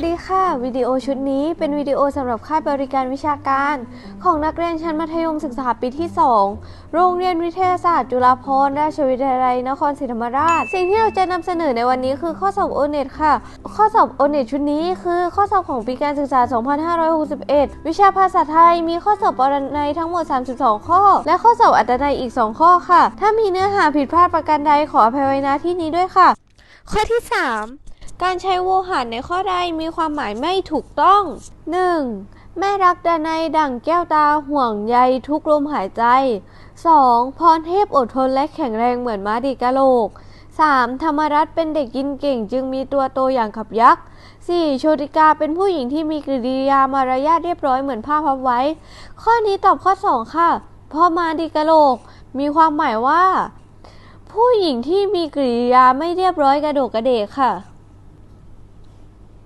วัสดีค่ะ วิดีโอชุดนี้เป็นวิดีโอสำหรับค่ายบริการวิชาการ ของนักเรียนชั้นมัธยมศึกษาปีที่ 2 โรงเรียนวิทยาศาสตร์ จุฬาภรณราชวิทยาลัยนครศรีธรรมราช สิ่งที่เราจะนำเสนอในวันนี้คือข้อสอบโอเน็ตค่ะ ข้อสอบโอเน็ตชุดนี้คือข้อสอบของปีการศึกษา 2561 วิชาภาษาไทยมีข้อสอบปรนัยทั้งหมด 32 ข้อ และข้อสอบอัตนัยอีก 2 ข้อค่ะ ถ้ามีเนื้อหาผิดพลาดประการใดขออภัยไว้ณที่นี้ด้วยค่ะ ข้อที่ 3 การใช้โวหารในข้อใดมีความหมายไม่ถูกต้อง 1. แม่รักดานัยดั่งแก้วตาห่วงใยทุกลมหายใจ 2. พรเทพอดทนและแข็งแรงเหมือนม้าดีกะโหลก 3. ธรรมรัตน์เป็นเด็กกินเก่งจึงมีตัวโตอย่างขับยักษ์ 4. โชติกาเป็นผู้หญิงที่มีกริยามารยาทเรียบร้อยเหมือนผ้าพับไว้ ข้อนี้ตอบข้อ 2 ค่ะ เพราะมาดีกะโหลก มีความหมายว่า ผู้หญิงที่มีกริยาไม่เรียบร้อยกระโดกกระเดกค่ะ